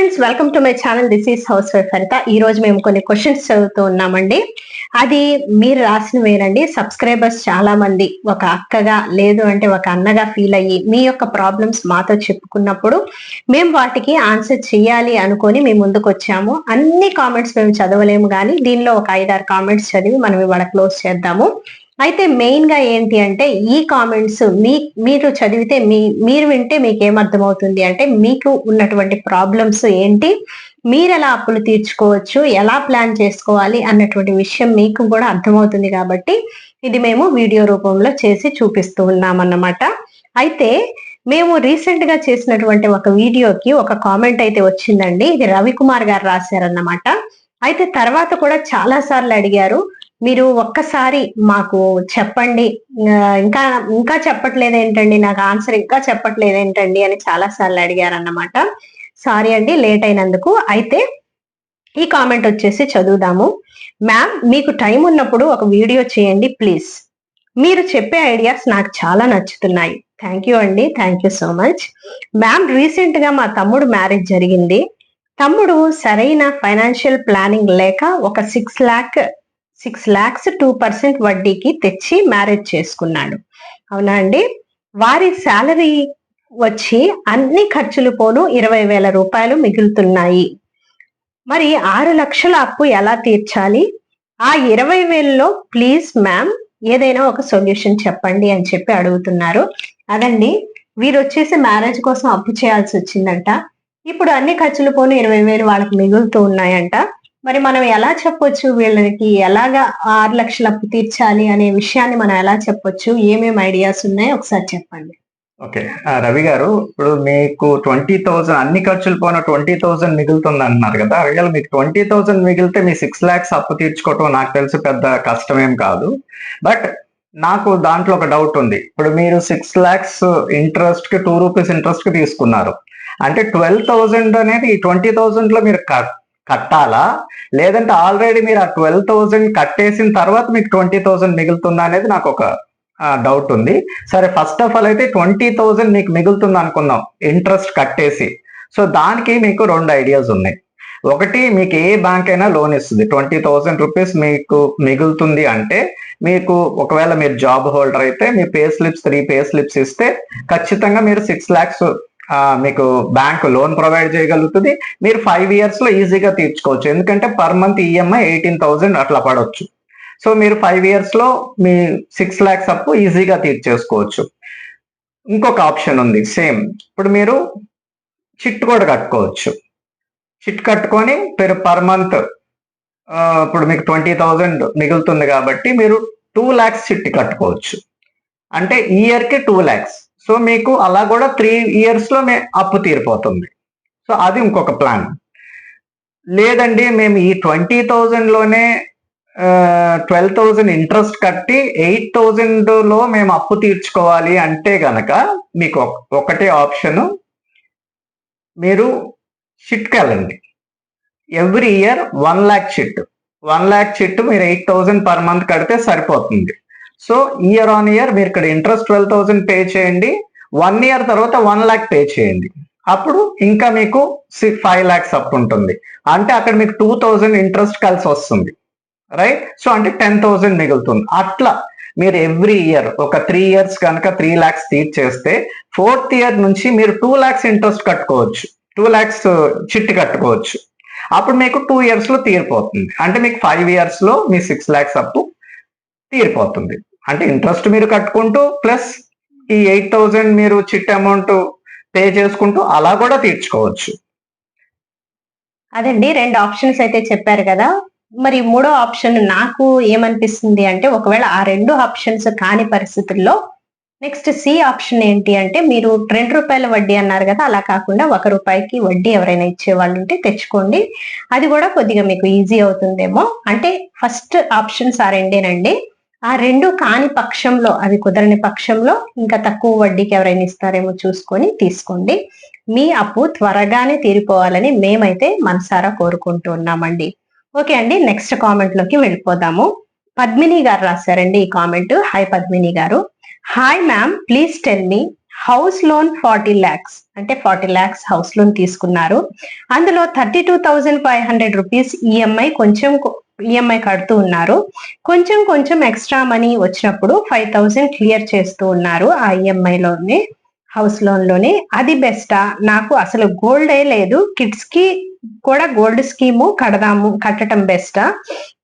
Friends welcome to my channel this is housewife Haritha ఈ రోజు మేము కొన్ని క్వశ్చన్స్ చదువుతూ ఉన్నామండి. అది మీరు రాసినవేనండి సబ్స్క్రైబర్స్ చాలా మంది ఒక అక్కగా లేదు అంటే ఒక అన్నగా ఫీల్ అయ్యి మీ యొక్క ప్రాబ్లమ్స్ మాతో చెప్పుకున్నప్పుడు మేము వాటికి ఆన్సర్ చేయాలి అనుకొని మేము ముందుకు వచ్చాము. అన్ని కామెంట్స్ మేము చదవలేము కానీ దీనిలో ఒక ఐదారు కామెంట్స్ చదివి మనం ఇవాళ క్లోజ్ చేద్దాము. అయితే మెయిన్గా ఏంటి అంటే ఈ కామెంట్స్ మీ మీరు చదివితే మీ మీరు వింటే మీకు ఏమర్థమవుతుంది అంటే మీకు ఉన్నటువంటి ప్రాబ్లమ్స్ ఏంటి మీరు ఎలా అప్పులు తీర్చుకోవచ్చు ఎలా ప్లాన్ చేసుకోవాలి అన్నటువంటి విషయం మీకు కూడా అర్థమవుతుంది కాబట్టి ఇది మేము వీడియో రూపంలో చేసి చూపిస్తూ ఉన్నామన్నమాట. అయితే మేము రీసెంట్గా చేసినటువంటి ఒక వీడియోకి ఒక కామెంట్ అయితే వచ్చిందండి. ఇది రవికుమార్ గారు రాశారన్నమాట. అయితే తర్వాత కూడా చాలా సార్లు అడిగారు మీరు ఒక్కసారి మాకు చెప్పండి. ఇంకా ఇంకా చెప్పట్లేదు ఏంటండి? నాకు ఆన్సర్ ఇంకా చెప్పట్లేదు ఏంటండి? అని చాలా సార్లు అడిగారన్నమాట. సారీ అండి లేట్ అయినందుకు. అయితే ఈ కామెంట్ వచ్చేసి చదువుదాము. మ్యామ్ మీకు టైం ఉన్నప్పుడు ఒక వీడియో చేయండి ప్లీజ్. మీరు చెప్పే ఐడియాస్ నాకు చాలా నచ్చుతున్నాయి. థ్యాంక్ యూ అండి. Thank you so much. Ma'am రీసెంట్గా మా తమ్ముడు మ్యారేజ్ జరిగింది. తమ్ముడు సరైన ఫైనాన్షియల్ ప్లానింగ్ లేక ఒక six lakh six lakhs two percent వడ్డీకి తెచ్చి మ్యారేజ్ చేసుకున్నాడు. అవునా అండి? వారి శాలరీ వచ్చి అన్ని ఖర్చులు పోను ఇరవై వేల రూపాయలు మిగులుతున్నాయి. మరి ఆరు లక్షల అప్పు ఎలా తీర్చాలి? ఆ ఇరవై వేలలో ప్లీజ్ మ్యామ్ ఏదైనా ఒక సొల్యూషన్ చెప్పండి అని చెప్పి అడుగుతున్నారు. అదండి వీరు వచ్చేసి మ్యారేజ్ కోసం అప్పు చేయాల్సి వచ్చిందంట. ఇప్పుడు అన్ని ఖర్చులు పోను ఇరవై వేలు వాళ్ళకి మిగులుతూ ఉన్నాయంట. మరి మనం ఎలా చెప్పొచ్చు వీళ్ళకి? ఎలాగా ఆరు లక్షల అప్పు తీర్చాలి అనే విషయాన్ని మనం ఎలా చెప్పొచ్చు? ఏమేమి ఐడియాస్ ఉన్నాయో? ఒకసారి చెప్పండి. ఓకే. రవి గారు ఇప్పుడు మీకు ట్వంటీ థౌసండ్ అన్ని ఖర్చులు పోయిన ట్వంటీ థౌసండ్ మిగులుతుంది అంటున్నారు కదా? రియల్ మీకు ట్వంటీ థౌసండ్ మిగిలితే మీ సిక్స్ ల్యాక్స్ అప్పు తీర్చుకోవటం నాకు తెలిసి పెద్ద కష్టమేం కాదు. బట్ నాకు దాంట్లో ఒక డౌట్ ఉంది. ఇప్పుడు మీరు సిక్స్ ల్యాక్స్ ఇంట్రెస్ట్కి టూ రూపీస్ ఇంట్రెస్ట్కి తీసుకున్నారు. అంటే ట్వెల్వ్ థౌసండ్ అనేది ట్వంటీ థౌసండ్లో మీరు కట్టాలా? లేదంటే ఆల్రెడీ మీరు ఆ ట్వెల్వ్ థౌజండ్ కట్టేసిన తర్వాత మీకు ట్వంటీ థౌజండ్ మిగులుతుందా అనేది నాకు ఒక డౌట్ ఉంది. సరే ఫస్ట్ ఆఫ్ ఆల్ అయితే ట్వంటీ థౌజండ్ మీకు మిగులుతుంది అనుకుందాం. ఇంట్రెస్ట్ కట్టేసి. సో దానికి మీకు రెండు ఐడియాస్ ఉన్నాయి. ఒకటి మీకు ఏ బ్యాంక్ అయినా లోన్ ఇస్తుంది. ట్వంటీ థౌసండ్ రూపీస్ మీకు మిగులుతుంది అంటే మీకు ఒకవేళ మీరు జాబ్ హోల్డర్ అయితే మీ pay slips three pay slips ఇస్తే ఖచ్చితంగా మీరు సిక్స్ ల్యాక్స్ మీకు బ్యాంక్ లోన్ ప్రొవైడ్ చేయగలుగుతుంది. మీరు ఫైవ్ ఇయర్స్లో ఈజీగా తీర్చుకోవచ్చు. ఎందుకంటే per month EMI eighteen thousand అట్లా పడవచ్చు సో మీరు ఫైవ్ ఇయర్స్లో మీ సిక్స్ ల్యాక్స్ అప్పు ఈజీగా తీర్చేసుకోవచ్చు. ఇంకొక ఆప్షన్ ఉంది సేమ్ ఇప్పుడు మీరు చిట్ కూడా కట్టుకోవచ్చు. చిట్ కట్టుకొని మీరు పర్ మంత్ ఇప్పుడు మీకు ట్వంటీ థౌజండ్ మిగులుతుంది కాబట్టి మీరు టూ ల్యాక్స్ చిట్ కట్టుకోవచ్చు. అంటే ఇయర్కి టూ ల్యాక్స్ సో మీకు అలా కూడా త్రీ ఇయర్స్లో మే అప్పు తీరిపోతుంది. సో అది ఇంకొక ప్లాన్ లేదండి మేము ఈ ట్వంటీ థౌజండ్లోనే ట్వెల్వ్ థౌజండ్ ఇంట్రెస్ట్ కట్టి ఎయిట్ థౌజండ్లో మేము అప్పు తీర్చుకోవాలి అంటే గనక మీకు ఒక- ఒకటే ఆప్షన్ మీరు షిట్కి వెళ్ళండి. Every year one lakh chit one lakh chit మీరు ఎయిట్ థౌజండ్ పర్ మంత్ కడితే సరిపోతుంది. సో ఇయర్ ఆన్ ఇయర్ మీరు ఇక్కడ ఇంట్రెస్ట్ ట్వెల్వ్ థౌసండ్ పే చేయండి. వన్ ఇయర్ తర్వాత వన్ ల్యాక్ పే చేయండి. అప్పుడు ఇంకా మీకు ఫైవ్ ల్యాక్స్ అప్ ఉంటుంది. అంటే అక్కడ మీకు టూ థౌజండ్ ఇంట్రెస్ట్ కలిసి వస్తుంది. రైట్ సో అంటే టెన్ థౌసండ్ మిగులుతుంది. అట్లా మీరు ఎవ్రీ ఇయర్ ఒక త్రీ ఇయర్స్ కనుక త్రీ ల్యాక్స్ తీర్చేస్తే ఫోర్త్ ఇయర్ నుంచి మీరు టూ ల్యాక్స్ ఇంట్రెస్ట్ కట్టుకోవచ్చు. టూ ల్యాక్స్ చిట్టి కట్టుకోవచ్చు. అప్పుడు మీకు టూ ఇయర్స్లో తీరిపోతుంది. అంటే మీకు ఫైవ్ ఇయర్స్లో మీ సిక్స్ ల్యాక్స్ అప్పు తీరిపోతుంది. అంటే ఇంట్రెస్ట్ మీరు కట్టుకుంటూ ప్లస్ ఈ ఎయిట్ థౌజండ్ మీరు చిట్ అమౌంట్ పే చేసుకుంటూ అలా కూడా తీర్చుకోవచ్చు. అదండి రెండు ఆప్షన్స్ అయితే చెప్పారు కదా. మరి మూడో ఆప్షన్ నాకు ఏమనిపిస్తుంది అంటే ఒకవేళ ఆ రెండు ఆప్షన్స్ కాని పరిస్థితుల్లో నెక్స్ట్ సి ఆప్షన్ ఏంటి అంటే మీరు రెండు రూపాయల వడ్డీ అన్నారు కదా అలా కాకుండా ఒక రూపాయికి వడ్డీ ఎవరైనా ఇచ్చే వాళ్ళు ఉంటే తెచ్చుకోండి. అది కూడా కొద్దిగా మీకు ఈజీ అవుతుందేమో. అంటే ఫస్ట్ ఆప్షన్స్ ఆ రెండేనండి. ఆ రెండు కాని పక్షంలో అది కుదరని పక్షంలో ఇంకా తక్కువ వడ్డీకి ఎవరైనా ఇస్తారేమో చూసుకొని తీసుకోండి. మీ అప్పు త్వరగానే తీరిపోవాలని మేమైతే మనసారా కోరుకుంటూ ఉన్నామండి ఓకే అండి నెక్స్ట్ కామెంట్లోకి వెళ్ళిపోదాము. పద్మిని గారు రాశారండి ఈ కామెంట్. హాయ్ పద్మిని గారు. Hi ma'am please tell me house loan forty lakhs అంటే ఫార్టీ ల్యాక్స్ హౌస్ లోన్ తీసుకున్నారు. అందులో thirty two thousand five hundred rupees EMI కొంచెం ఈఎంఐ కడుతూ ఉన్నారు. కొంచెం కొంచెం ఎక్స్ట్రా మనీ వచ్చినప్పుడు ఫైవ్ థౌజండ్ క్లియర్ చేస్తూ ఉన్నారు ఆ ఈఎంఐలోనే హౌస్ లోన్లోనే అది బెస్టా నాకు అసలు గోల్డే లేదు. కిడ్స్కి కూడా గోల్డ్ స్కీము కడదాము కట్టడం బెస్టా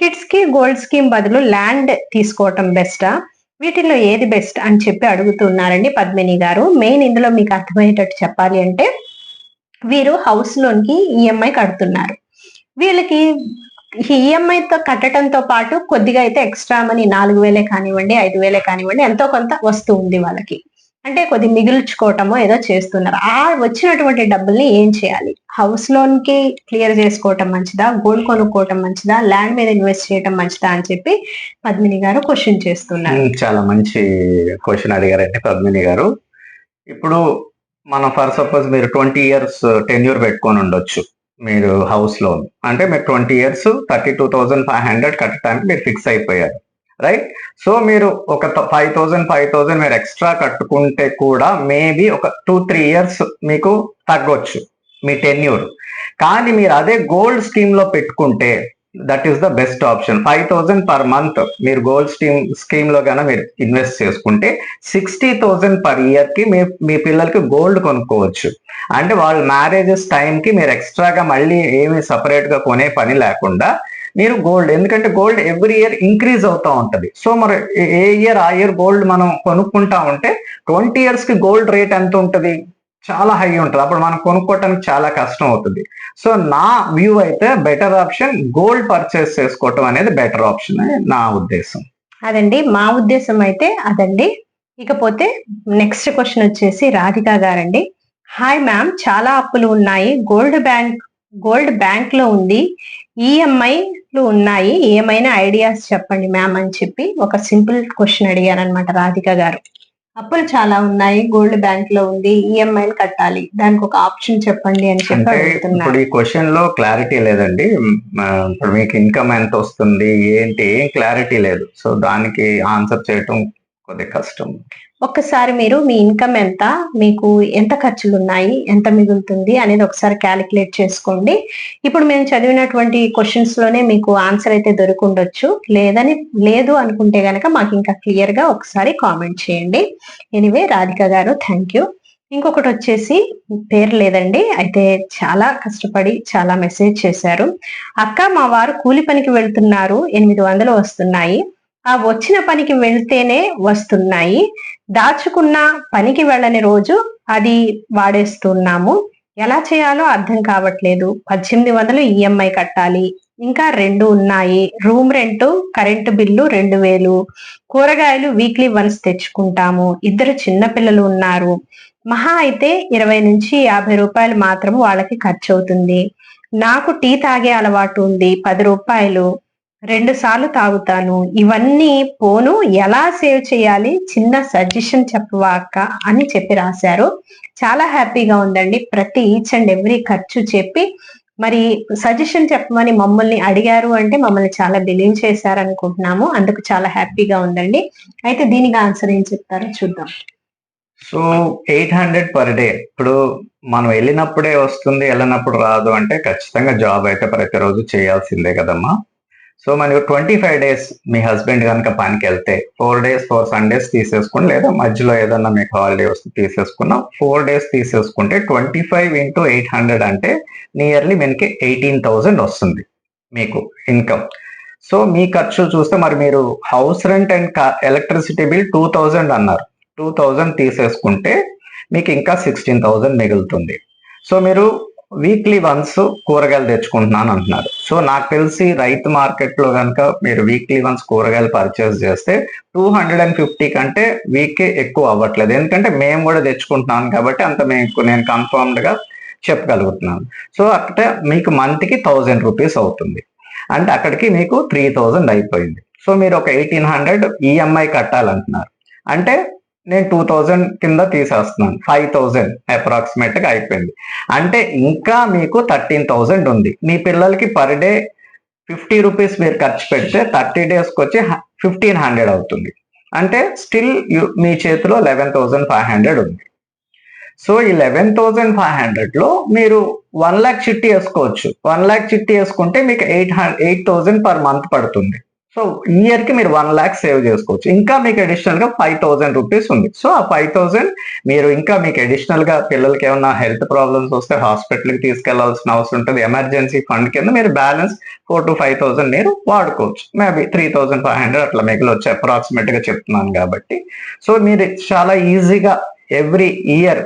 కిడ్స్కి గోల్డ్ స్కీమ్ బదులు ల్యాండ్ తీసుకోవటం బెస్టా వీటిల్లో ఏది బెస్ట్ అని చెప్పి అడుగుతున్నారండి పద్మిని గారు. మెయిన్ ఇందులో మీకు అర్థమయ్యేటట్టు చెప్పాలి అంటే వీరు హౌస్ లోన్కి ఈఎంఐ కడుతున్నారు. వీళ్ళకి ఈఎంఐ తో కట్టడంతో పాటు కొద్దిగా అయితే ఎక్స్ట్రా మనీ నాలుగు వేలే కానివ్వండి ఐదు వేలే కానివ్వండి ఎంతో కొంత వస్తూ ఉంది వాళ్ళకి. అంటే కొద్ది మిగిల్చుకోవటమో ఏదో చేస్తున్నారు. ఆ వచ్చినటువంటి డబ్బుల్ని ఏం చేయాలి? హౌస్ లోన్కి క్లియర్ చేసుకోవటం మంచిదా? గోల్డ్ కొనుక్కోవటం మంచిదా? ల్యాండ్ మీద ఇన్వెస్ట్ చేయటం మంచిదా అని చెప్పి పద్మిని గారు క్వశ్చన్ చేస్తున్నారు. చాలా మంచి క్వశ్చన్ అడిగారండి పద్మిని గారు. ఇప్పుడు మనం ఫర్ సపోజ్ మీరు ట్వంటీ ఇయర్స్ టెన్యూర్ పెట్టుకొని ఉండొచ్చు. మీరు హౌస్ లోన్ అంటే మీరు twenty years thirty two thousand five hundred కట్టడానికి మీరు ఫిక్స్ అయిపోయారు. రైట్ సో మీరు ఒక ఫైవ్ థౌజండ్ ఫైవ్ థౌజండ్ మీరు ఎక్స్ట్రా కట్టుకుంటే కూడా మేబీ ఒక టూ త్రీ ఇయర్స్ మీకు తగ్గొచ్చు. మీ టెన్యూర్ కానీ మీరు అదే గోల్డ్ స్కీమ్లో పెట్టుకుంటే that is the best option five thousand per month మీరు గోల్డ్ స్కీమ్ స్కీమ్లో కన్నా మీరు ఇన్వెస్ట్ చేసుకుంటే సిక్స్టీ థౌజండ్ పర్ ఇయర్కి మీ మీ పిల్లలకి గోల్డ్ కొనుక్కోవచ్చు. అంటే వాళ్ళ మ్యారేజెస్ టైం కి మీరు ఎక్స్ట్రాగా మళ్ళీ ఏమి సపరేట్గా కొనే పని లేకుండా మీరు గోల్డ్ ఎందుకంటే గోల్డ్ ఎవ్రీ ఇయర్ ఇంక్రీజ్ అవుతా ఉంటది. సో మరి ఏ- ఏ ఇయర్ ఆ ఇయర్ గోల్డ్ మనం కొనుక్కుంటా ఉంటే ట్వంటీ ఇయర్స్కి గోల్డ్ రేట్ ఎంత ఉంటది? చాలా హై ఉంటుంది. అప్పుడు మనం కొనుక్కోవటానికి చాలా కష్టం అవుతుంది. సో నా వ్యూ అయితే బెటర్ ఆప్షన్ గోల్డ్ పర్చేస్ చేసుకోవటం అనేది బెటర్ ఆప్షన్ నా ఉద్దేశం. అదండి. మా ఉద్దేశం అయితే అదండి. ఇకపోతే నెక్స్ట్ క్వశ్చన్ వచ్చేసి రాధిక గారండి. హాయ్ మ్యామ్ చాలా అప్పులు ఉన్నాయి. గోల్డ్ బ్యాంక్ గోల్డ్ బ్యాంక్లో ఉంది. ఈఎంఐలు ఉన్నాయి. ఏమైనా ఐడియాస్ చెప్పండి మ్యామ్ అని చెప్పి ఒక సింపుల్ క్వశ్చన్ అడిగారనమాట రాధిక గారు. అప్పులు చాలా ఉన్నాయి గోల్డ్ బ్యాంక్లో ఉంది ఈఎంఐలు కట్టాలి. దానికి ఒక ఆప్షన్ చెప్పండి అని చెప్పి ఇప్పుడు ఈ క్వశ్చన్లో క్లారిటీ లేదండి. ఇప్పుడు మీకు ఇన్కమ్ ఎంత వస్తుంది ఏంటి ఏం క్లారిటీ లేదు. సో దానికి ఆన్సర్ చేయటం కొద్ది కష్టం. ఒక్కసారి మీరు మీ ఇన్కమ్ ఎంత మీకు ఎంత ఖర్చులు ఉన్నాయి ఎంత మిగులుతుంది అనేది ఒకసారి క్యాలిక్యులేట్ చేసుకోండి. ఇప్పుడు మేము చదివినటువంటి క్వశ్చన్స్లోనే మీకు ఆన్సర్ అయితే దొరుకుండొచ్చు. లేదని లేదు అనుకుంటే గనక మాకు ఇంకా క్లియర్గా ఒకసారి కామెంట్ చేయండి. ఎనివే రాధిక గారు థ్యాంక్ యూ ఇంకొకటి వచ్చేసి పేరు లేదండి అయితే చాలా కష్టపడి చాలా మెసేజ్ చేశారు. అక్క మా వారు కూలి పనికి వెళ్తున్నారు ఎనిమిది వందలు వస్తున్నాయి. ఆ వచ్చిన పనికి వెళ్తేనే వస్తున్నాయి. దాచుకున్న పనికి వెళ్ళని రోజు అది వాడేస్తున్నాము. ఎలా చేయాలో అర్థం కావట్లేదు. పద్దెనిమిది వందలు ఈఎంఐ కట్టాలి. ఇంకా రెండు ఉన్నాయి. రూమ్ రెంట్ కరెంటు బిల్లు రెండు వేలు. కూరగాయలు వీక్లీ వన్స్ తెచ్చుకుంటాము. ఇద్దరు చిన్న పిల్లలు ఉన్నారు. మహా అయితే ఇరవై నుంచి యాభై రూపాయలు మాత్రం వాళ్ళకి ఖర్చు అవుతుంది నాకు టీ తాగే అలవాటు ఉంది. పది రూపాయలు. రెండు సార్లు తాగుతాను. ఇవన్నీ పోను ఎలా సేవ్ చేయాలి? చిన్న సజెషన్ చెప్పవా అక్క అని చెప్పి రాశారు. చాలా హ్యాపీగా ఉందండి. ప్రతి ఈచ్ అండ్ ఎవ్రీ ఖర్చు చెప్పి మరి సజెషన్ చెప్పమని మమ్మల్ని అడిగారు అంటే మమ్మల్ని చాలా బిలీవ్ చేశారు అనుకుంటున్నాము అందుకు చాలా హ్యాపీగా ఉందండి. అయితే దీనికి ఆన్సర్ ఏం చెప్తారో చూద్దాం. So eight hundred per day. ఇప్పుడు మనం వెళ్ళినప్పుడే వస్తుంది వెళ్ళినప్పుడు రాదు అంటే ఖచ్చితంగా జాబ్ అయితే ప్రతిరోజు చేయాల్సిందే కదమ్మా. సో మరి ట్వంటీ ఫైవ్ డేస్ మీ హస్బెండ్ కనుక పనికి వెళ్తే ఫోర్ డేస్ ఫోర్ సండేస్ తీసేసుకుని లేదా మధ్యలో ఏదన్నా మీకు హాలిడే వస్తే తీసేసుకున్నా. ఫోర్ డేస్ తీసేసుకుంటే twenty five into eight hundred అంటే నియర్లీ మనకి ఎయిటీన్ థౌజండ్ వస్తుంది మీకు ఇన్కమ్ సో మీ ఖర్చు చూస్తే మరి మీరు house rent and electricity bill two thousand అన్నారు. టూ థౌజండ్ తీసేసుకుంటే మీకు ఇంకా సిక్స్టీన్ థౌజండ్ మిగులుతుంది. సో మీరు వీక్లీ వన్స్ కూరగాయలు తెచ్చుకుంటున్నాను అంటున్నారు. సో నాకు తెలిసి రైతు మార్కెట్లో కనుక మీరు వీక్లీ వన్స్ కూరగాయలు పర్చేస్ చేస్తే టూ హండ్రెడ్ అండ్ ఫిఫ్టీ కంటే వీకే ఎక్కువ అవ్వట్లేదు. ఎందుకంటే మేము కూడా తెచ్చుకుంటున్నాను కాబట్టి అంత మేము నేను కన్ఫర్మ్డ్గా చెప్పగలుగుతున్నాను. సో అక్కడ మీకు మంత్కి థౌజండ్ రూపీస్ అవుతుంది. అంటే అక్కడికి మీకు త్రీ థౌజండ్ అయిపోయింది. సో మీరు ఒక ఎయిటీన్ హండ్రెడ్ ఈఎంఐ కట్టాలంటున్నారు. అంటే నేను టూ థౌజండ్ కింద తీసేస్తున్నాను. ఫైవ్ థౌజండ్ అప్రాక్సిమేట్గా అయిపోయింది. అంటే ఇంకా మీకు థర్టీన్ థౌజండ్ ఉంది. మీ పిల్లలకి పర్ డే ఫిఫ్టీ రూపీస్ మీరు ఖర్చు పెడితే థర్టీ డేస్కి వచ్చి ఫిఫ్టీన్ హండ్రెడ్ అవుతుంది. అంటే స్టిల్ మీ చేతిలో లెవెన్ థౌజండ్ ఫైవ్ హండ్రెడ్ ఉంది. సో ఈ లెవెన్ థౌసండ్ ఫైవ్ హండ్రెడ్లో మీరు వన్ ల్యాక్ చిట్టి వేసుకోవచ్చు. వన్ ల్యాక్ చిట్టి వేసుకుంటే మీకు eight eight thousand per month పడుతుంది. సో ఇయర్కి మీరు వన్ ల్యాక్ సేవ్ చేసుకోవచ్చు. ఇంకా మీకు అడిషనల్గా ఫైవ్ థౌసండ్ రూపీస్ ఉంది. సో ఆ ఫైవ్ థౌసండ్ మీరు ఇంకా మీకు అడిషనల్గా పిల్లలకి ఏమైనా హెల్త్ ప్రాబ్లమ్స్ వస్తే హాస్పిటల్కి తీసుకెళ్ళాల్సిన అవసరం ఉంటుంది. ఎమర్జెన్సీ ఫండ్ కింద మీరు balance four to five thousand మీరు వాడుకోవచ్చు. Maybe three thousand five hundred అట్లా మిగిలి వచ్చి అప్రాక్సిమేట్గా చెప్తున్నాను కాబట్టి. సో మీరు చాలా ఈజీగా ఎవ్రీ ఇయర్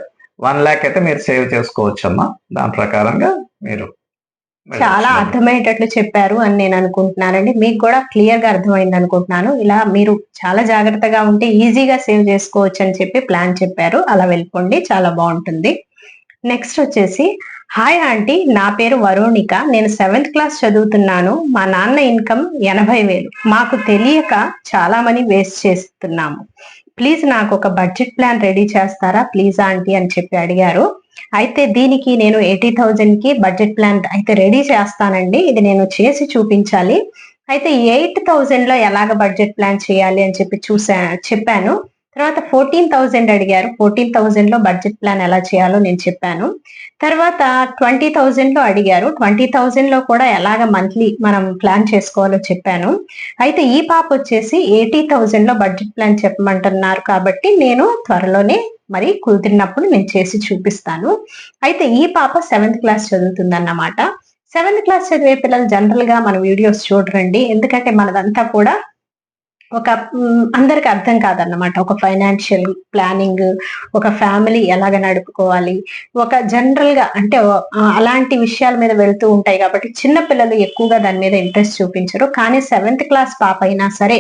వన్ ల్యాక్ అయితే మీరు సేవ్ చేసుకోవచ్చు అమ్మా దాని ప్రకారంగా మీరు చాలా అర్థమయ్యేటట్లు చెప్పారు అని నేను అనుకుంటున్నానండి. మీకు కూడా క్లియర్గా అర్థమైంది అనుకుంటున్నాను. ఇలా మీరు చాలా జాగ్రత్తగా ఉంటే ఈజీగా సేవ్ చేసుకోవచ్చు అని చెప్పి ప్లాన్ చెప్పారు. అలా వెళ్ళిపోండి. చాలా బాగుంటుంది. నెక్స్ట్ వచ్చేసి హాయ్ ఆంటీ. నా పేరు వరుణిక నేను సెవెంత్ క్లాస్ చదువుతున్నాను. మా నాన్న ఇన్కమ్ ఎనభై వేలు. మాకు తెలియక చాలా మనీ వేస్ట్ చేస్తున్నాము. ప్లీజ్ నాకు ఒక బడ్జెట్ ప్లాన్ రెడీ చేస్తారా? ప్లీజ్ ఆంటీ అని చెప్పి అడిగారు. అయితే దీనికి నేను ఎయిటీ థౌజండ్కి బడ్జెట్ ప్లాన్ అయితే రెడీ చేస్తానండి. ఇది నేను చేసి చూపించాలి. అయితే ఎయిట్ థౌజండ్లో ఎలాగ బడ్జెట్ ప్లాన్ చేయాలి అని చెప్పి చూసా చెప్పాను. తర్వాత ఫోర్టీన్ థౌజండ్ అడిగారు. ఫోర్టీన్ థౌజండ్లో బడ్జెట్ ప్లాన్ ఎలా చేయాలో నేను చెప్పాను. తర్వాత ట్వంటీ థౌజండ్లో అడిగారు. ట్వంటీ థౌజండ్లో కూడా ఎలాగ మంత్లీ మనం ప్లాన్ చేసుకోవాలో చెప్పాను. అయితే ఈ పాప వచ్చేసి ఎయిటీ థౌజండ్లో బడ్జెట్ ప్లాన్ చెప్పమంటున్నారు కాబట్టి నేను త్వరలోనే మరి కుదిరినప్పుడు నేను చేసి చూపిస్తాను. అయితే ఈ పాప సెవెంత్ క్లాస్ చదువుతుందన్నమాట. సెవెంత్ క్లాస్ చదివే పిల్లలు జనరల్గా మన వీడియోస్ చూడరండి. ఎందుకంటే మనదంతా కూడా ఒక అందరికి అర్థం కాదన్నమాట. ఒక ఫైనాన్షియల్ ప్లానింగ్ ఒక ఫ్యామిలీ ఎలాగ నడుపుకోవాలి. ఒక జనరల్గా అంటే అలాంటి విషయాల మీద వెళ్తూ ఉంటాయి కాబట్టి చిన్న పిల్లలు ఎక్కువగా దాని మీద ఇంట్రెస్ట్ చూపించరు. కానీ సెవెంత్ క్లాస్ పాప అయినా సరే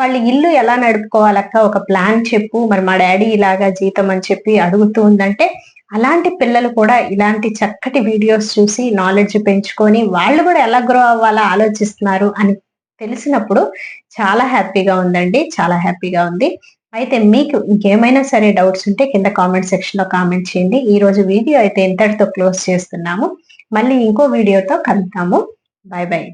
వాళ్ళ ఇల్లు ఎలా నడుపుకోవాలక్క? ఒక ప్లాన్ చెప్పు. మరి మా డాడీ ఇలాగా జీతం అని చెప్పి అడుగుతూ ఉందంటే అలాంటి పిల్లలు కూడా ఇలాంటి చక్కటి వీడియోస్ చూసి నాలెడ్జ్ పెంచుకొని వాళ్ళు కూడా ఎలా గ్రో అవ్వాలా ఆలోచిస్తున్నారు అని తెలిసినప్పుడు చాలా హ్యాపీగా ఉందండి. చాలా హ్యాపీగా ఉంది. అయితే మీకు ఇంకేమైనా సరే డౌట్స్ ఉంటే కింద కామెంట్ సెక్షన్లో కామెంట్ చేయండి. ఈ రోజు వీడియో అయితే ఇంతటితో క్లోజ్ చేస్తున్నాము. మళ్ళీ ఇంకో వీడియోతో కలుద్దాము. Bye bye